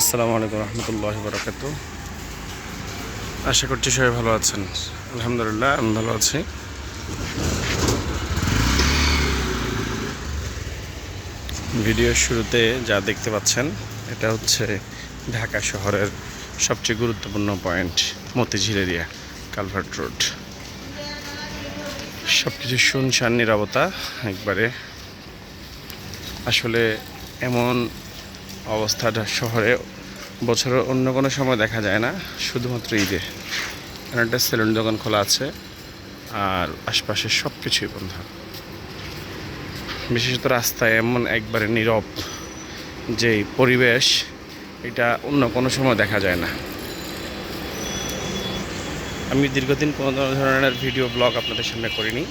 আসসালামু আলাইকুম রহমতুল্লাহ বরকাত আশা করছি সবাই ভালো আছেন। আলহামদুলিল্লাহ, আমি ভালো আছি। ভিডিওর শুরুতে যা দেখতে পাচ্ছেন, এটা হচ্ছে ঢাকা শহরের সবচেয়ে গুরুত্বপূর্ণ point Motijheel area Culvert Road. সব কিছু শুনশান, নিরবতা, একবারে। আসলে এমন অবস্থাটা শহরে, বছরের অন্য কোনো সময় দেখা যায় না, শুধুমাত্র ঈদে। কারণ একটা সেলুন দোকান খোলা আছে, আর আশপাশের সব কিছুই বন্ধ। বিশেষত রাস্তায় এমন একবারে নীরব যে পরিবেশ, এটা অন্য কোনো সময় দেখা যায় না। আমি দীর্ঘদিন কোনো ধরনের ভিডিও ব্লগ আপনাদের সামনে করিনি।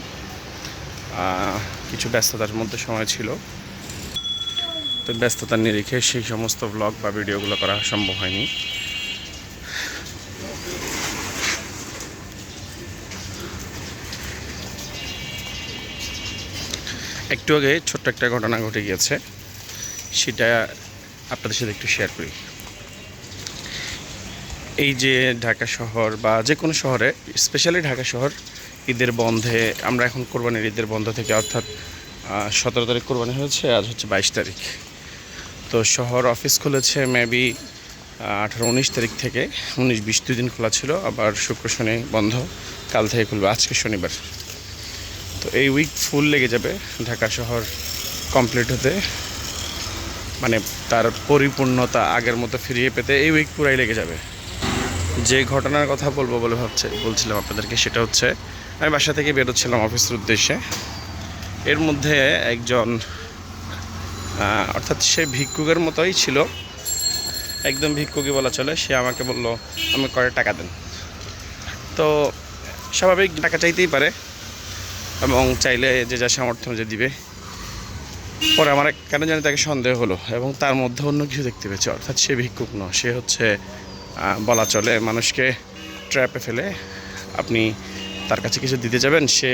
কিছু ব্যস্ততার মধ্যে সময় ছিল। তো ব্যস্ততার নিরিখে সেই সমস্ত ব্লগ বা ভিডিওগুলো করা সম্ভব হয়নি। একটু আগে ছোট্ট একটা ঘটনা ঘটে গিয়েছে, সেটা আপনাদের সাথে একটু শেয়ার করি। এই যে ঢাকা শহর বা যে কোনো শহরে স্পেশালি ঢাকা শহর, ঈদের বন্ধে, আমরা এখন কোরবানির ঈদের বন্ধ থেকে অর্থাৎ সতেরো তারিখ কোরবানি হয়েছে, আজ হচ্ছে বাইশ তারিখ। তো শহর অফিস খুলেছে মেবি আঠারো উনিশ তারিখ থেকে। উনিশ বিশ দিন খোলা ছিল, আবার শুক্র শনি বন্ধ। কাল থেকে খুলবে, আজকে শনিবার। তো এই উইক ফুল লেগে যাবে ঢাকা শহর কমপ্লিট হতে। মানে তার পরিপূর্ণতা আগের মতো ফিরিয়ে পেতে এই উইক পুরাই লেগে যাবে। যে ঘটনার কথা বলব বলে ভাবছে, বলছিলাম আপনাদেরকে, সেটা হচ্ছে, আমি বাসা থেকে বেরোচ্ছিলাম অফিসের উদ্দেশ্যে। এর মধ্যে একজন অর্থাৎ সে ভিক্ষুকের মতোই ছিল। একদম ভিক্ষুকই বলা চলে। সে আমাকে বলল আমি কয়েক টাকা দেন? তো স্বাভাবিক টাকা চাইতেই পারে এবং চাইলে যে যা সামর্থ্য যে দিবে। পরে আমার কেন জানি তাকে সন্দেহ হলো এবং তার মধ্যে অন্য কিছু দেখতে পেয়েছে। অর্থাৎ সে ভিক্ষুক নয়, সে হচ্ছে বলা চলে মানুষকে ট্র্যাপে ফেলে। আপনি তার কাছে কিছু দিতে যাবেন, সে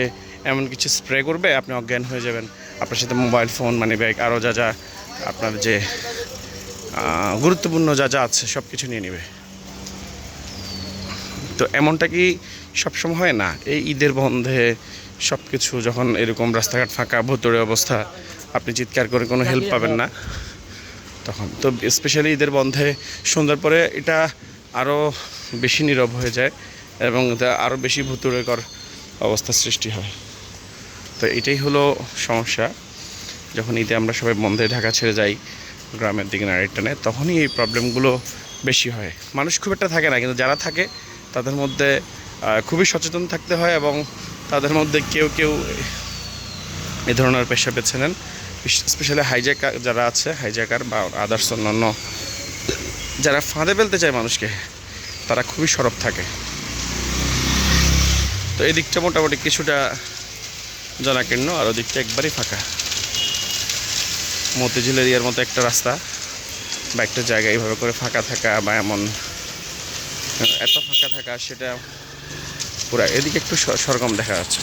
এমন কিছু স্প্রে করবে আপনি অজ্ঞান হয়ে যাবেন। আপনার সাথে মোবাইল ফোন মানি ব্যাগ আরও যা যা আপনার যে গুরুত্বপূর্ণ যা যা আছে সব কিছু নিয়ে নেবে। তো এমনটা কি সবসময় হয় না? এই ঈদের বন্ধে সব কিছু যখন এরকম রাস্তাঘাট ফাঁকা ভুতুড়ে অবস্থা আপনি চিৎকার করে কোনো হেল্প পাবেন না। তখন তো স্পেশালি ঈদের বন্ধে সন্ধ্যার পরে এটা আরও বেশি নীরব হয়ে যায় এবং আরও বেশি ভুতুড়েকর অবস্থার সৃষ্টি হয়। তো এটাই হলো সমস্যা। যখন ঈদে আমরা সবাই বন্ধে ঢাকা ছেড়ে যাই গ্রামের দিকে নাড়ির টানে, তখনই এই প্রবলেমগুলো বেশি হয়। মানুষ খুব একটা থাকে না, কিন্তু যারা থাকে তাদের মধ্যে খুবই সচেতন থাকতে হয় এবং তাদের মধ্যে কেউ কেউ এ ধরনের পেশা বেছে নেন। স্পেশালি হাইজ্যাকার যারা আছে হাইজ্যাকার বা আদার্স অন্যান্য, যারা ফাঁদে ফেলতে চায় মানুষকে, তারা খুবই সরব থাকে। তো এই দিকটা মোটামুটি কিছুটা জনাকীর্ণ আর ওদিকটা একবারই ফাঁকা। মতিঝিল এরিয়ার মতো একটা রাস্তা বা একটা জায়গা এইভাবে করে ফাঁকা থাকা বা এমন এত ফাঁকা থাকা সেটা পুরা এদিকে একটু সরগম দেখা যাচ্ছে।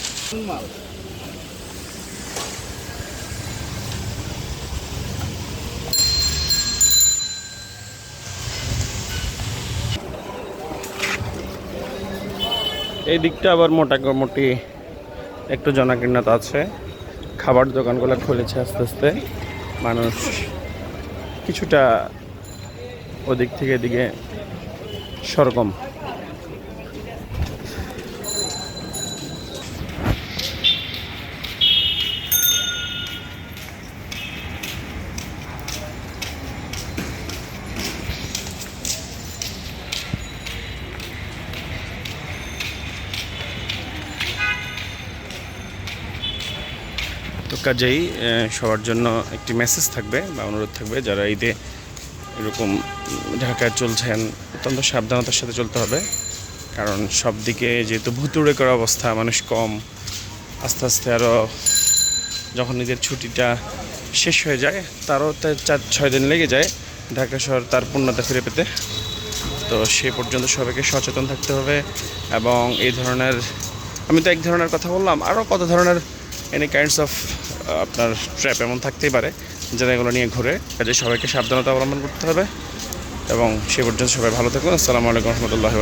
এই দিকটা আবার মোটামুটি একটু জনাকীর্ণতা আছে। খাবার দোকানগুলো খুলেছে আস্তে আস্তে। মানুষ কিছুটা ওদিক থেকে এদিকে সরগম। তো কাজেই সবার জন্য একটি মেসেজ থাকবে বা অনুরোধ থাকবে যারা ঈদে এরকম ঢাকায় চলছেন, অত্যন্ত সাবধানতার সাথে চলতে হবে। কারণ সব দিকে যেহেতু ভুতুড়ে করা অবস্থা, মানুষ কম, আস্তে আস্তে আরও যখন ঈদের ছুটিটা শেষ হয়ে যায়, তারও তার চার, ছয় দিন লেগে যায় ঢাকা শহর তার পূর্ণতা ফিরে পেতে। তো সে পর্যন্ত সবাইকে সচেতন থাকতে হবে এবং এই ধরনের, আমি তো এক ধরনের কথা বললাম আরও কত ধরনের এনি কাইন্ডস অফ আপনার ট্র্যাপ এমন থাকতেই পারে যারা এগুলো নিয়ে ঘুরে। কাজে সবাইকে সাবধানতা অবলম্বন করতে হবে। এবং সে পর্যন্ত সবাই ভালো থাকুন। আসসালামু আলাইকুম রহমতুল্লাহ